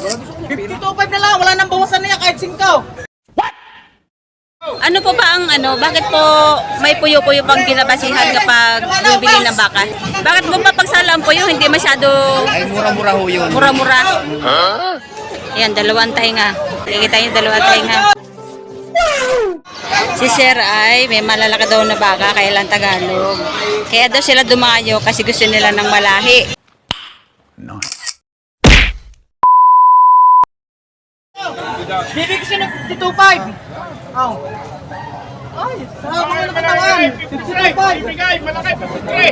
52.5 na lang, wala nang bawasan niya kahit 5. Ano po ba ang ano, bakit po may puyo-puyo pang kinabasihan kapag bumibili ng baka? Bakit po pa pagsala ang puyo hindi masyado Ay, mura-mura ho yun. mura-mura? Yan, dalawang tainga. Nakikita niyo dalawang tainga. Si Sir ay may malalaki daw na baka, kaya lang Tagalog. Kaya daw sila dumayo kasi gusto nila ng malahi. Bibig ko siya ng 52.5. Oh. Ay, sarap mo ng katawan. 52.5. Bigay, malaki, pagkakre.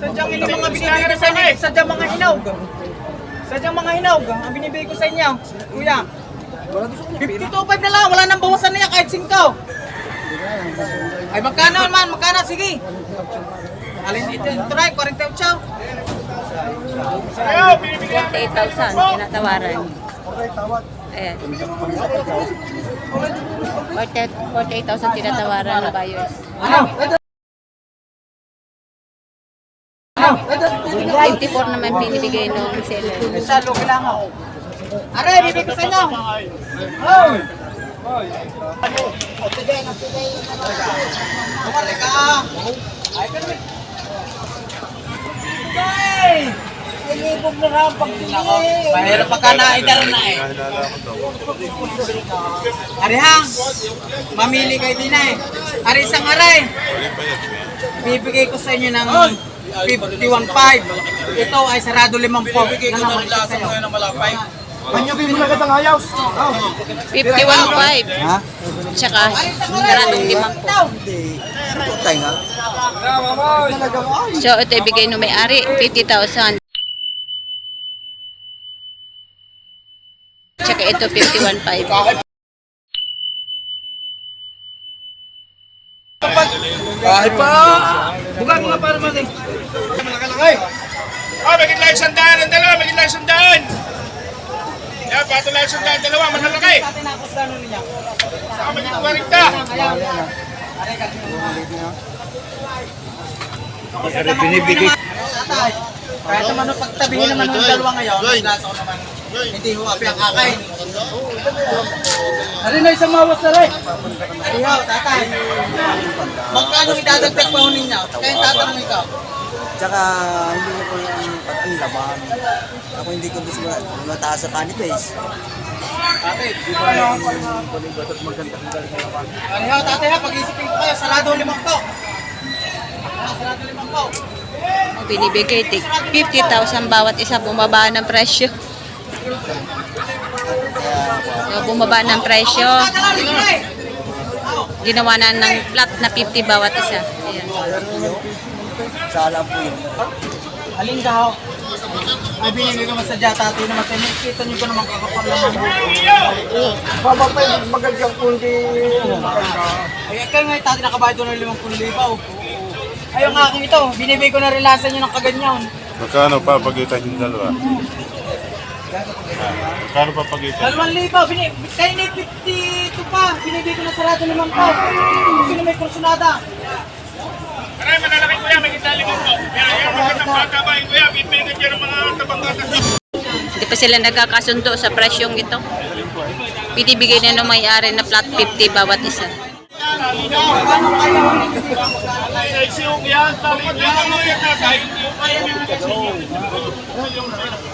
Sadyang ini mga binibigay ko sa inyo. Sadyang mga hinog. Sadyang mga hinog. Ang binibigay ko sa inyo. Kuya. 52.5 na lang. Wala nang bawasan niya kahit 5. Ay, magkano man? Magkano? Sige. Alin ito? Try, 48 chow. Ayaw, binibigay. 48,000 tinatawaran. Ayan. 48,000 tinatawaran na buyers. Ano? 54 naman binibigay nung seller. Sa lo kailangan. Aray, bibigay ko sa inyo. Oh. Kumari ka. Ay, pero may... Ilibog na nga ang pagpili. Mahirap pa ka na idar na eh. Ari hang, mamili kayo din na eh. Ari isang aray. Bibigay ko sa inyo ng 51.5. Ito ay sarado limang po. Bibigay ko na rin lasa mo ng malapay. 51.5. Tsaka saradong limang po. So ito ibigay nung may-ari, 50,000. Ito 51.5. Ay pa! Bukan mo nga para mating. Ah, maging lang isang daan ang dalawa, maging lang isang daan. Yan, pato lang isang daan, dalawa, malalaki. Ah, maging 40. Pero binibigay. Kahit naman nung pagtabihin naman ng dalawa ngayon, nasa ko naman, hindi ho api ang kakain. Ari na isang mawas na rin. Arihaw, tatay. Magkano idadagdag pa ho ninyo? Kaya tatanong ikaw. Tsaka hindi ko po yung ang laban. Ako hindi ko gusto mataas sa funny face. Tatay, di ba yung paligot maganda kung galing ng laban? Arihaw, tatay ha, pag-isipin ko kayo, sarado limang to. Sarado limang to. Binibigay tig 50,000 bawat isa bumaba ng presyo. So bumaba ng presyo. Ginawa na ng flat na 50 bawat isa. Ayan. Sala po yun. Alin ka ho? Ay, binili ko sa data, ito naman tayo. Kita nyo ko naman kakapal naman. Babapay, magagang kundi. Ay, kayo nga tati nakabayad doon ng 50 libaw. Ay, yung aking ito, binibigay ko na relasan nyo ng kaganyan. Magkano pa pagitan yung dalawa? Magkano pa pagitan? Dalawang libaw, bini, kayo na 52 pa, binibigay ko na sarado naman po. Sino may kursunada? Aray, malalaki kuya, maging limang po. Yan, yan, magandang bata ba, kuya, bibigyan dyan ng mga tabanggatas. Hindi pa sila nagkakasundo sa presyong ito. Binibigay na ng may-ari na flat 50 bawat isa. Ay, siyong yan, tali yan, ano yan. Pero isang hindi na rin Hindi yan,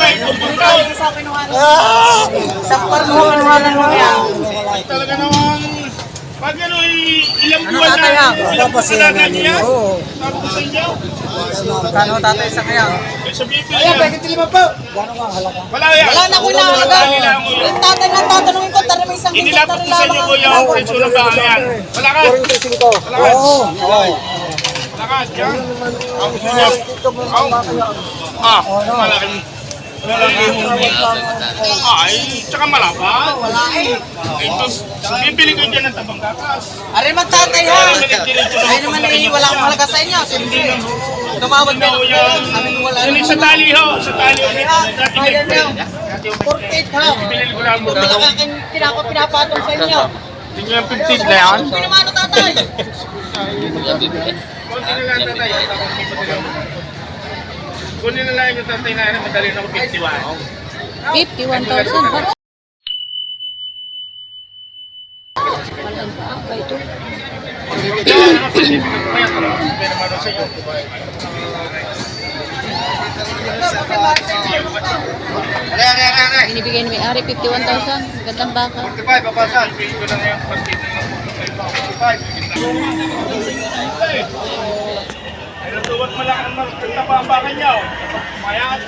may pupunta. sa kinuha. Isang parmo kinuha mo yan. Talaga naman, pag ano, ilang Ano buwan tatay, na, ilang buwan na. Oo. Tapos sa inyo, Kano tatay sa kaya? eh, sabihin ko yan. lima po. Gano'n ka halaga? Wala yan. Wala na ko na. Yung tatay lang tatanungin ko, tara may isang hindi Inilapot ko sa inyo ko yung presyo ng baka yan. Wala ka. 45. Wala ka. Oo. Wala ka. Yan. Ang niyo. Ang. Ah, malaki. Ay, tsaka malapad. Wala eh. Ito, bibili ko dyan ng tabang gatas. Ari man tatay ha. Ay naman eh, wala akong halaga sa inyo. Hindi Tumawag na Ano Yun naman. sa tali ho, sa tali ho. Dati Ayan na. 48 ha. Pinili ko lang mo. Kung pinakakin, pinako pinapatong sa inyo. Tingnan yung 15 na yan. Pinamano tatay. Kunti na lang tatay. Kunti na lang yung tatay na madali na ako 51. 51,000 ba? Walang baka ito. Binibigay ni may-ari 51,000. Gandang baka. 45, babasan. Pili ko lang yung pagkita ng 45. Ay, natuwat mo lang ang magtapabakan niya. oh. Mayat.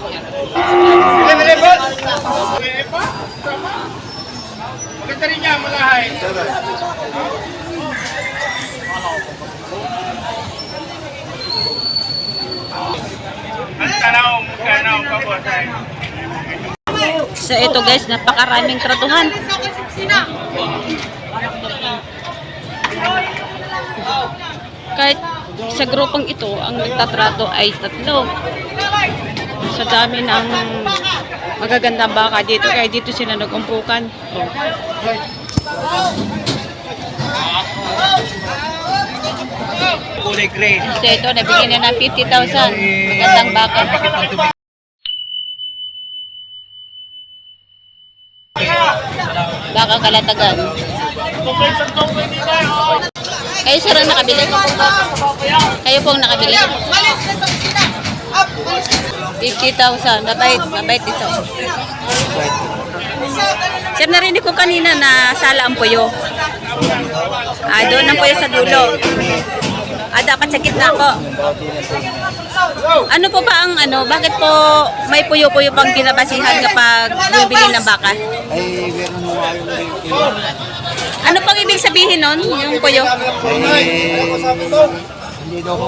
Bili, bili, boss. Bili pa. Tama. Maganda rin niya, malahay. Ang tanong, magkano ang kabosay? So ito guys, napakaraming tratuhan. Kahit sa grupong ito, ang nagtatrato ay tatlo. Sa dami ng magagandang baka dito, kaya dito sila nagumpukan. Kulay gray. So ito, nabigyan na ng 50,000. Magandang baka. Baka kalatagan. Kayo sir ang nakabili? Kayo pong nakabili? 50,000. Mabait, mabait ito. Sir, narinig ko kanina na sala ang puyo. Ah, doon ang puyo sa dulo. Ah, dapat sa gitna po. Ano po ba ang ano, bakit po may puyo-puyo pang binabasihan kapag bumibili ng baka? Ay, meron mo. Ano pang ibig sabihin nun, yung puyo? Ay, hindi daw ko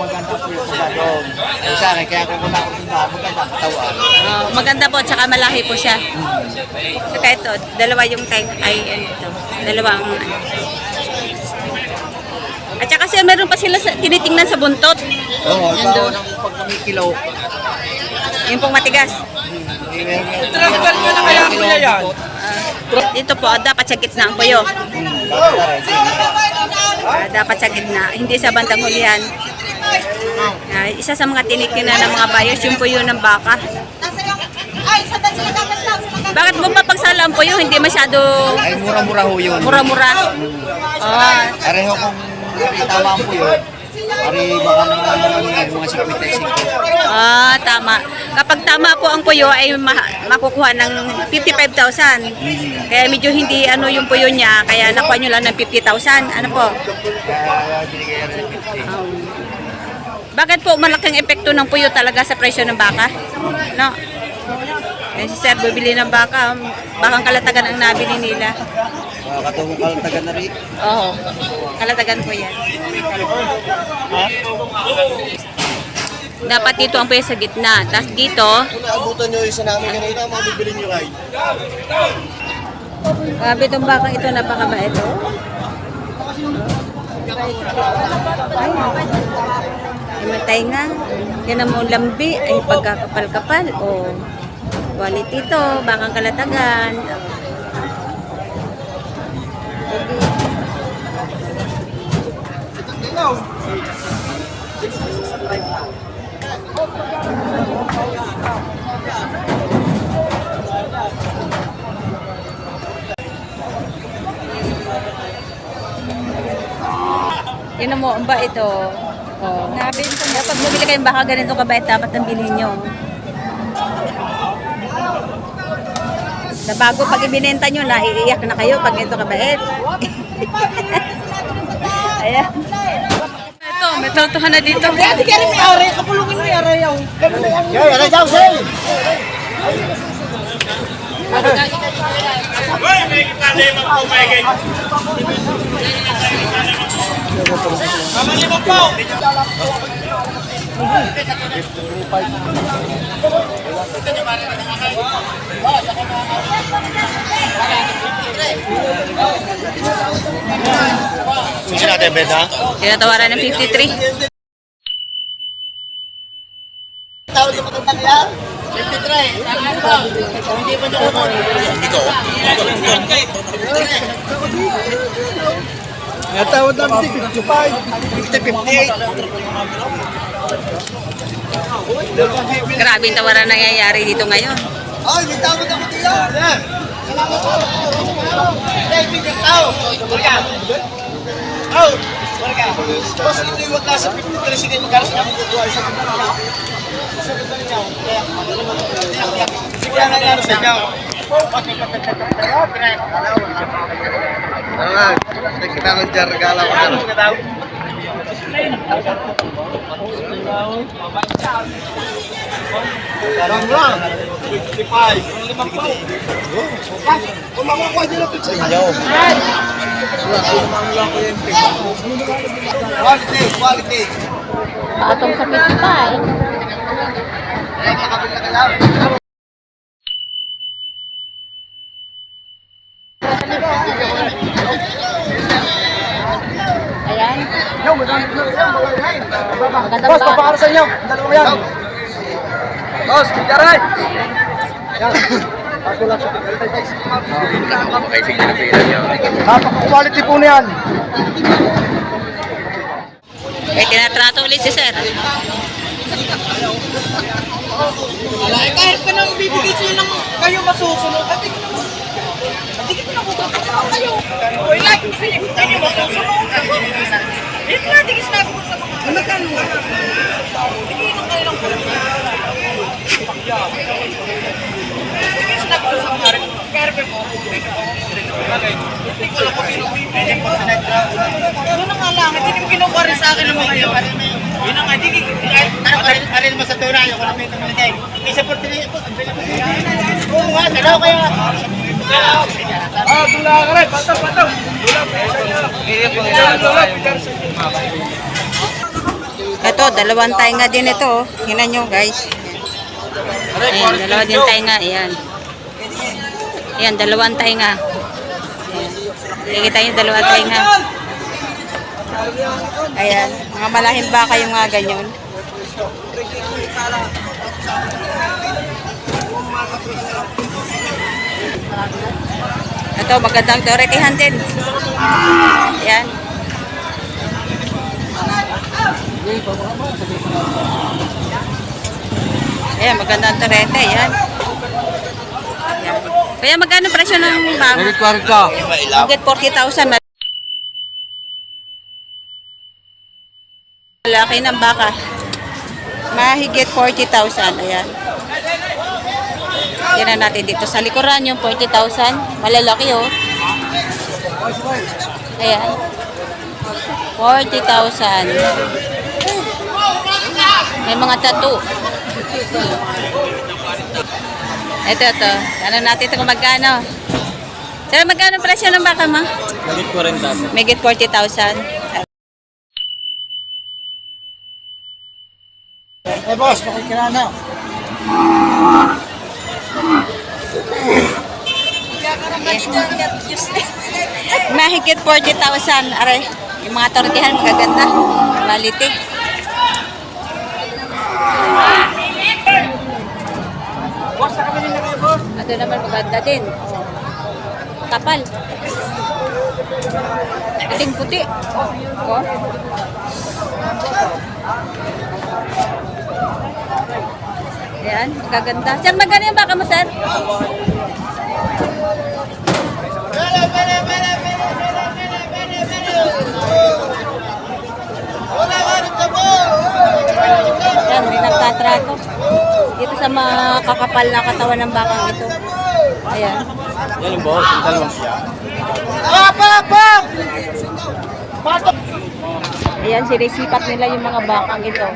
maganda po yung doon. Ay, sa akin, kaya kung wala ko tingnan, maganda katawan. Ah, maganda po, tsaka malaki po siya. Saka ito, dalawa yung tank, ay ano ito, dalawang ano. At saka sir, meron pa sila sa, tinitingnan sa buntot. Oo, Yan ikaw doon. pag kumikilaw. Yung pong matigas. Eh, Transfer ko na kaya kuya yan. Ah, dito po, ah, dapat sa gitna ang puyo. Ah, dapat sa gitna, hindi sa bandang hulihan. Ah, isa sa mga tinitingnan ng mga buyers, yung puyo ng baka. Bakit mo pa pagsala ang puyo, hindi masyado Ay, mura-mura ho yun. mura-mura? Ah, Pareho kung tama po yun. Pari baka naman naman mga 55. ah, tama. Kapag tama po ang puyo ay ma- makukuha ng 55,000. Kaya medyo hindi ano yung puyo niya, kaya nakuha nyo lang ng 50,000. Ano po? Kaya binigay rin ng 50. Um, bakit po malaking epekto ng puyo talaga sa presyo ng baka? No? Eh, si Sir, bibili ng baka, bakang kalatagan ang nabili nila. Mga katulong kalatagan na rin. Oo, kalatagan po yan. Dapat dito ang puyo sa gitna. Tapos dito, Naabutan nyo isa namin kanina, mabibili nyo kay. grabe itong bakang ito, napakabait. Oh. Ay, Imatay nga. Yan ang mong lambi. Ay, pagkakapal-kapal. O, quality ito. Bakang kalatagan. Yun ang mo, ba ito? Oh. Nabenta na. Dapat bumili kayong baka ganito kabait, dapat ang bilhin nyo. Na bago pag ibinenta nyo, naiiyak na kayo pag ito kabait. Ayan. Ito, may tortuhan na dito. Hindi ka rin may ari, kapulungin mo yung ari yaw. Hoy, may kitali magpumegay. Sino natin benta? Tinatawaran ng 53. tawag sa matandang yan? 53. Hindi pa niyo kukunin. Natawad namin si 55. 58. Grabe yung tawaran nangyayari dito ngayon. Ay, may tawad ako dito. Salamat po. Hindi, bigyan tao. Balikan. Oh, balikan. Boss, ito yung wag nasa 53. Sige, magkano sa namin kukuha sa kanila. Sa kanila niya. Sige, ang nangyari sa inyo. Ano nga, kita ng jar regala ko na. Parang lang. 55. Limang po. Kung makukuha nyo na ito sa inyo. Quality, quality. Patong sa 55. Eh, makabila ka lang. Ayan. Magandang Boss, ba? papakara sa inyo. Dalawa yan. Boss. Yan. Ako lang sa pitaray, guys. Napaka-quality po na yan. Eh, tinatrato ulit si sir. Ay, kahit ka nang bibigay sa'yo ng kayo masusunod, at hindi Isa po tinigay po. Oo nga, dalaw kayo. Ah, rin. Patang, patang. Ito, dalawang tainga din ito. oh. Tingnan nyo guys. Ayan, dalawa din tainga. Ayan. Ayan, dalawang tainga. Ayan. Kikita nyo, dalawang tainga. Ayan, mga malahing baka yung mga ganyan. Ito, magandang teoretihan din. Ayan. Ayan, magandang torete. Ayan. Ayan. Kaya magkano presyo ng bago? Merit 40. Higit 40,000. Malaki ng baka. Mahigit 40,000. Ayan. Yan natin dito. Sa likuran yung 40,000. Malalaki oh. Ayan. 40,000. May mga tattoo. Ito, ito. Ano natin ito kung magkano? Sir, magkano presyo ng baka mo? Merit 40. Megit 40,000. Eh boss, makikira na. Mahigit 40,000. Aray, yung mga tortihan magaganda. Maliti. Ito naman maganda din. Kapal. Puting puti. Oh. Ayan, magaganda. Sir, magkano yung baka mo, sir? Nagtatrato. Dito sa mga kakapal na katawan ng bakang ito. Ayan. Yan yung boss, yung dalawang siya. Ayan, sinisipat nila yung mga bakang ito.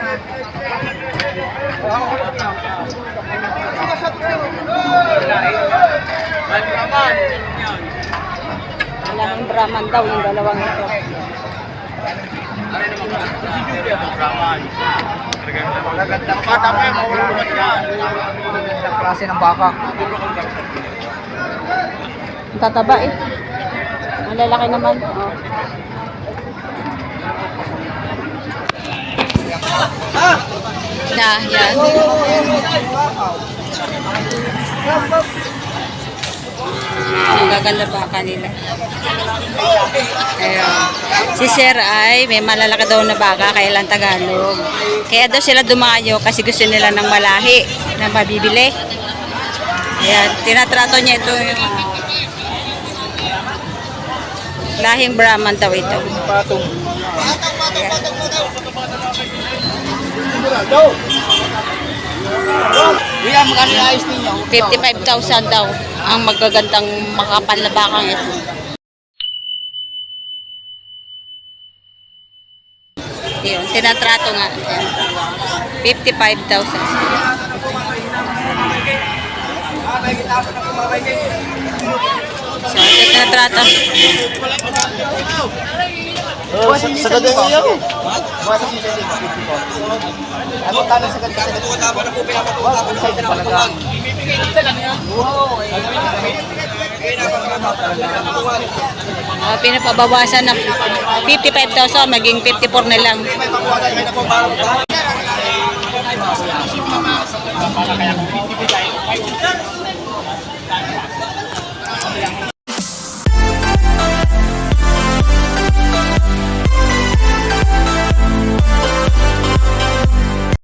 Kailangan Brahman daw yung dalawang ito. Bata pa yan, mahulungan yan. Ang klase ng baka. Ang tataba eh. Ang lalaki naman. Oh. Na, yan. Ang gaganda pa kanila. Ayun. Si Sir ay may malalaki daw na baka kaya lang Tagalog. Kaya daw sila dumayo kasi gusto nila ng malahi na mabibili. Ayan, tinatrato niya ito yung ah, lahing Brahman daw ito. Ayos ninyo? 55,000 daw ang magagandang makapal na bakang ito. Yun, tinatrato nga. Ayan. 55,000. So, ito tinatrato. Oh, sa sa ganda niyo. Buwan si Jesse. Ano kano sa ganda sa ganda? Wala na po pinapakita sa ganda Uh, pinapabawasan ng 55,000 maging 54 na lang.